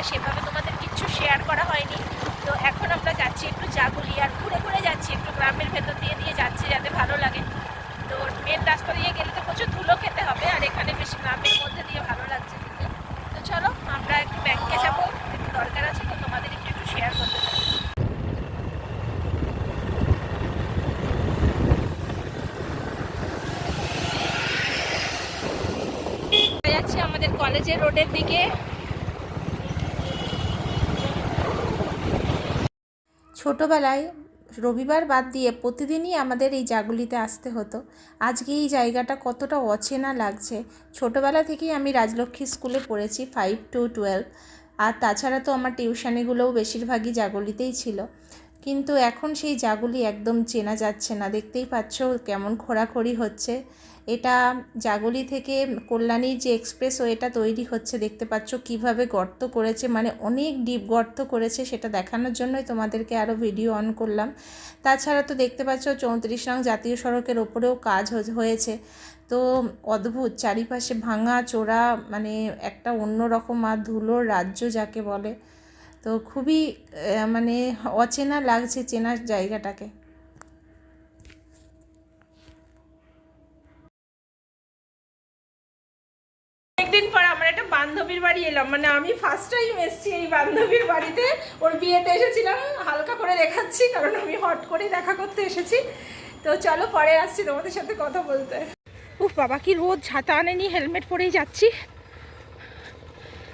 জায়গাটা সেভাবে তোমাদের কিচ্ছু শেয়ার করা হয়নি। তো এখন আমরা যাচ্ছি একটু জাগুলি আর ঘুরে ঘুরে যাচ্ছি, একটু গ্রামের ভেতর দিয়ে দিয়ে যাচ্ছি যাতে ভালো লাগে। তো মেন রাস্তা দিয়ে গেলে তো প্রচুর ধুলো খেতে হবে আর এখানে বেশি গ্রামের মধ্যে দিয়ে ভালো লাগছে তো চলো, আমরা একটু ব্যাংকে যাব, একটু দরকার আছে তো তোমাদের একটু একটু শেয়ার করতে আমাদের কলেজের রোডের দিকে। ছোটোবেলায় রবিবার বাদ দিয়ে প্রতিদিনই আমাদের এই জাগুলিতে আসতে হতো। আজকে এই জায়গাটা কতটা অচেনা লাগছে। ছোটোবেলা থেকেই আমি রাজলক্ষ্মী স্কুলে পড়েছি ফাইভ টু টুয়েলভ আর তাছাড়া তো আমার টিউশানিগুলোও বেশিরভাগই জাগলিতেই ছিল। কিন্তু এখন সেই জাগুলি একদম চেনা যাচ্ছে না। দেখতেই পাচ্ছ কেমন খোঁড়াখড়ি হচ্ছে। এটা জাগুলি থেকে কল্যাণীর যে এক্সপ্রেস ওয়েটা তৈরি হচ্ছে, দেখতে পাচ্ছ কীভাবে গর্ত করেছে মানে অনেক ডিপ গর্ত করেছে, সেটা দেখানোর জন্যই তোমাদেরকে আরও ভিডিও অন করলাম। তাছাড়া তো দেখতে পাচ্ছ চৌত্রিশ নং জাতীয় সড়কের ওপরেও কাজ হয়েছে। তো অদ্ভুত, চারিপাশে ভাঙা, চোরা মানে একটা অন্যরকম আর ধুলোর রাজ্য যাকে বলে। তো খুবই মানে অচেনা লাগছে চেনার জায়গাটাকে। অনেকদিন পর আমার একটা বান্ধবীর বাড়ি এলাম মানে আমি ফার্স্ট টাইম এসেছি এই বান্ধবীর বাড়িতে। ওর বিয়েতে এসেছিলাম, হালকা করে দেখাচ্ছি, কারণ আমি হট করে দেখা করতে এসেছি। তো চলো পরে আসছি তোমাদের সাথে কথা বলতে। উফ, বাবা, কি রোদ, ছাতা আনেনি, হেলমেট পরেই যাচ্ছি।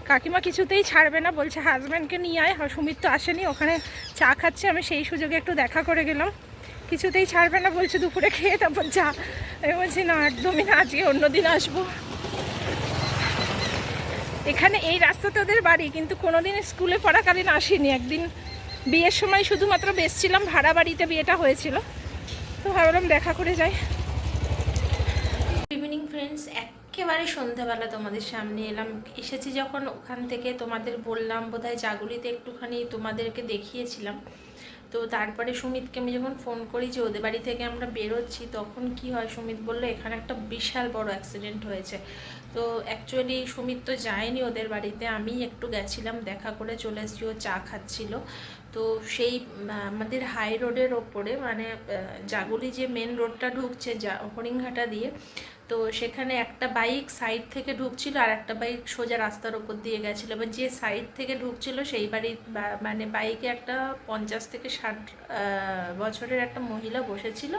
কাকিমা কিছুতেই ছাড়বে না, বলছে হাজব্যান্ডকে নিয়ে আয় সুমিত তো আসেনি, ওখানে চা খাচ্ছে, আমি সেই সুযোগে একটু দেখা করে গেলাম। কিছুতেই ছাড়বে না, বলছে, দুপুরে খেয়ে তারপর যা। আমি বলছি, না, একদমই না, আজকে অন্যদিন আসব। এখানে এই রাস্তাতে ওদের বাড়ি, কিন্তু কোনোদিন স্কুলে পড়াকালীন আসিনি। একদিন বিয়ের সময় শুধুমাত্র বেসছিলাম ভাড়া বাড়িতে বিয়েটা হয়েছিল। তো ভাবলাম দেখা করে যাই। গুড ইভিনিং ফ্রেন্ডস একেবারে সন্ধ্যাবেলা তোমাদের সামনে এলাম। এসেছি যখন ওখান থেকে তোমাদের বললাম, বোধহয় জাগুলিতে একটুখানি তোমাদেরকে দেখিয়েছিলাম। তো তারপরে সুমিতকে আমি যখন ফোন করি যে, ওদের বাড়ি থেকে আমরা বেরোচ্ছি তখন কি হয়, সুমিত বলল, এখানে একটা বিশাল বড় অ্যাক্সিডেন্ট হয়েছে। তো অ্যাকচুয়ালি সুমিত তো যায়নি ওদের বাড়িতে। আমি একটু গেছিলাম, দেখা করে চলে এসেছি, ও চা খাচ্ছিল। তো সেই আমাদের হাই রোডের ওপরে মানে জাগুলি যে মেন রোডটা ঢুকছে, যা হরিংঘাটা দিয়ে, তো সেখানে একটা বাইক সাইড থেকে ঢুকছিল আর একটা বাইক সোজা রাস্তার ওপর দিয়ে গেছিল। এবার যে সাইড থেকে ঢুকছিল, সেই বাড়ি মানে বাইকে একটা পঞ্চাশ থেকে ষাট বছরের একটা মহিলা বসেছিল।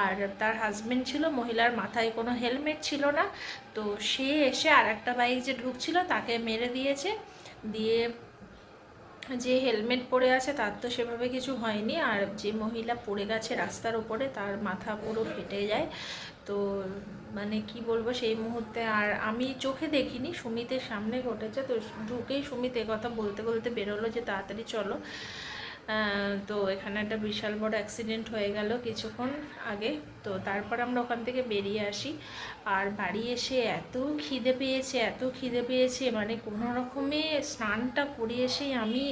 আর তার হাজবেন্ড ছিল, মহিলার মাথায় কোনো হেলমেট ছিল না। তো সে এসে আর একটা বাইক যে ঢুকছিল, তাকে মেরে দিয়েছে। দিয়ে যে হেলমেট পরে আছে তার তো সেভাবে কিছু হয়নি, আর যে মহিলা পড়ে গেছে রাস্তার উপরে তার মাথা পুরো ফেটে যায়। তো মানে কি বলব, সেই মুহূর্তে আর আমি চোখে দেখিনি, সুমিতের সামনে ঘটেছে। তো ঢুকেই সুমিত কথা বলতে বলতে বেরোলো যে তাড়াতাড়ি চলো। তো এখানে একটা বিশাল বড় অ্যাক্সিডেন্ট হয়ে গেল কিছুক্ষণ আগে। তো তারপর আমরা ওখান থেকে বেরিয়ে আসি। আর বাড়ি এসে এত খিদে পেয়েছে, এত খিদে পেয়েছে মানে কোনো রকমে স্নানটা করে এসেই আমি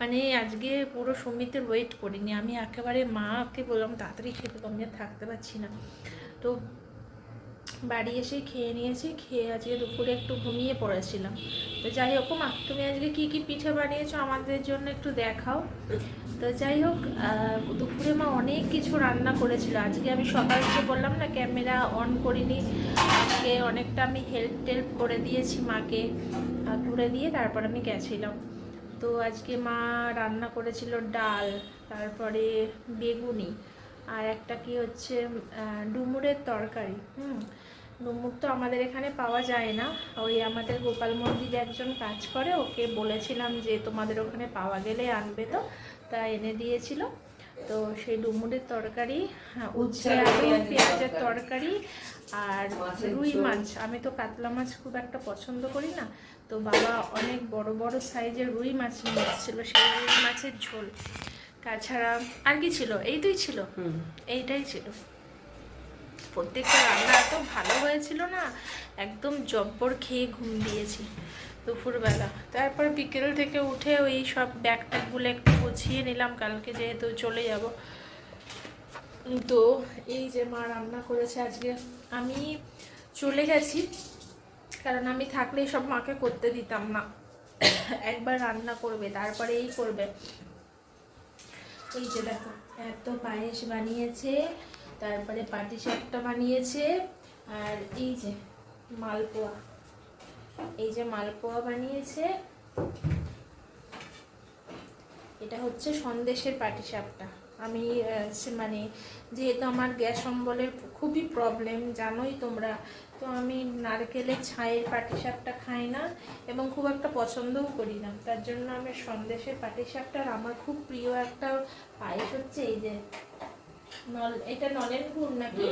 মানে আজকে পুরো সুমিতের ওয়েট করিনি। আমি একেবারে মাকে বললাম, তাড়াতাড়ি খেতে আর থাকতে পারছি না। তো বাড়ি এসে খেয়ে নিয়েছি, খেয়ে আজকে দুপুরে একটু ঘুমিয়ে পড়েছিলাম। তো যাই হোক মা, তুমি আজকে কি কি পিঠে বানিয়েছো আমাদের জন্য একটু দেখাও। তো যাই হোক দুপুরে মা অনেক কিছু রান্না করেছিল। আজকে আমি সকাল থেকে বললাম না, ক্যামেরা অন করিনি। আজকে অনেকটা আমি হেল্প টেল্প করে দিয়েছি মাকে করে দিয়ে তারপর আমি গেছিলাম। তো আজকে মা রান্না করেছিল ডাল, তারপরে বেগুনি আর একটা কি হচ্ছে ডুমুরের তরকারি হুম? ডুমুর তো আমাদের এখানে পাওয়া যায় না। ওই আমাদের গোপাল মন্দিরে একজন কাজ করে ওকে বলেছিলাম যে তোমাদের ওখানে পাওয়া গেলে আনবে তো তা এনে দিয়েছিল। তো সেই ডুমুরের তরকারি হ্যাঁ, উচ্ছে আলু পেঁয়াজের তরকারি। আর রুই মাছ। আমি তো কাতলা মাছ খুব একটা পছন্দ করি না। তো বাবা অনেক বড় বড় সাইজের রুই মাছ নিয়ে এসেছিল সেই রুই মাছের ঝোল। তাছাড়া আর কি ছিল? এই তুই ছিল এইটাই ছিল। প্রত্যেকটা রান্না এত ভালো হয়েছিল না একদম জব্বর খেয়ে ঘুম দিয়েছি দুপুরবেলা। তারপর বিকেল থেকে উঠে ওই সব ব্যাগ ট্যাগগুলো একটু গুছিয়ে নিলাম কালকে যেহেতু চলে যাব। তো এই যে মা রান্না করেছে আজকে আমি চলে গেছি কারণ আমি থাকলেই সব মাকে করতে দিতাম না। একবার রান্না করবে তারপরে এই করবে। এই যে দেখো, এত পায়েস বানিয়েছে, তারপরে পাটি সাপটা বানিয়েছে, আর এই যে মালপোয়া। এই যে মালপোয়া বানিয়েছে, এটা হচ্ছে সন্দেশের পাটি পাটিসাপটা আমি মানে যেহেতু আমার গ্যাস অম্বলের খুবই প্রবলেম জানোই তোমরা। তো আমি নারকেলের ছায়ের পাটিসাপটা খাই না এবং খুব একটা পছন্দও করি না। তার জন্য আমি সন্দেশের পাটিসাপটা আর আমার খুব প্রিয় একটা পায়েস হচ্ছে এই যে নল এটা নলেন গুড় নাকি?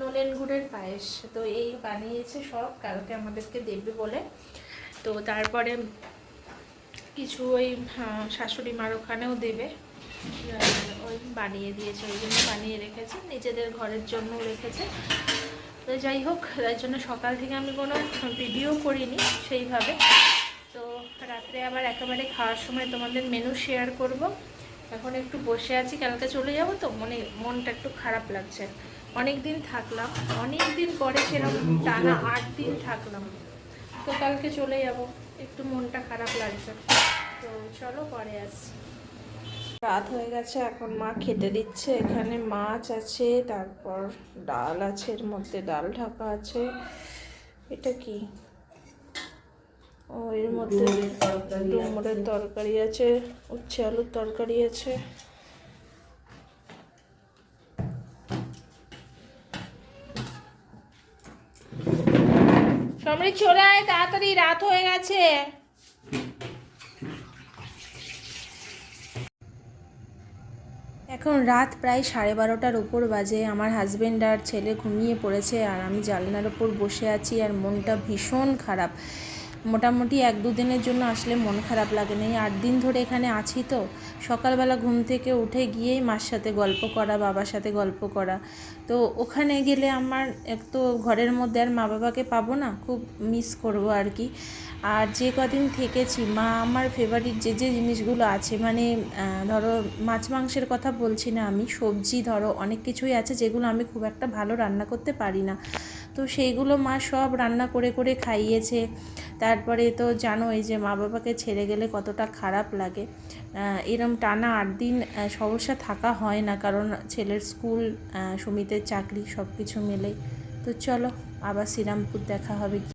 নলেন গুড়ের পায়েস। তো এই বানিয়েছে সব কালকে আমাদেরকে দেবে বলে। তো তারপরে কিছু ওই শাশুড়ি মার ওখানেও দেবে। ওই বানিয়ে দিয়েছে, ওই জন্য বানিয়ে রেখেছে, নিজেদের ঘরের জন্য রেখেছে। তো যাই হোক, তার জন্য সকাল থেকে আমি কোনো ভিডিও করিনি সেইভাবে। তো রাত্রে আবার একেবারে খাওয়ার সময় তোমাদের মেনু শেয়ার করব। এখন একটু বসে আছি, কালকে চলে যাব তো, মনে, মনটা একটু খারাপ লাগছে। অনেক দিন থাকলাম অনেক দিন পরে সেরকম টানা আট দিন থাকলাম। তো কালকে চলে যাব, একটু মনটা খারাপ লাগছে। তো চলো পরে আসছি। রাত হয়ে গেছে এখন মা খেতে দিচ্ছে। এখানে মাছ আছে তারপর ডাল আছে এর মধ্যে ডাল ঢাকা আছে। এটা কি? ও এর মধ্যে ডুমুরের তরকারি আছে উচ্ছে আলুর তরকারি আছে। সমৃদ্ধ চলে আয় তাড়াতাড়ি রাত হয়ে গেছে। এখন রাত প্রায় সাড়ে বারোটার ওপর বাজে। আমার হাজব্যান্ড আর ছেলে ঘুমিয়ে পড়েছে আর আমি জানলার ওপর বসে আছি আর মনটা ভীষণ খারাপ। মোটামুটি এক দুদিনের জন্য আসলে মন খারাপ লাগে না। এই আট দিন ধরে এখানে আছি তো। সকালবেলা ঘুম থেকে উঠে গিয়েই মার সাথে গল্প করা, বাবার সাথে গল্প করা। তো ওখানে গেলে আমার এক তো ঘরের মধ্যে আর মা বাবাকে পাবো না, খুব মিস করব আর কি। আর যে কদিন থেকেছি, মা আমার ফেভারিট যে যে জিনিসগুলো আছে মানে ধরো মাছ মাংসের কথা বলছি না আমি, সবজি ধরো অনেক কিছুই আছে যেগুলো আমি খুব একটা ভালো রান্না করতে পারি না। তো সেইগুলো মা সব রান্না করে করে খাইয়েছে। তারপরে তো জানোই যে মা বাবাকে ছেড়ে গেলে কতটা খারাপ লাগে। এরম টানা আট দিন সমস্যা থাকা হয় না, কারণ ছেলের স্কুল সমিতের চাকরি সব কিছু মিলে তো চলো, আবার শ্রীরামপুর দেখা হবে।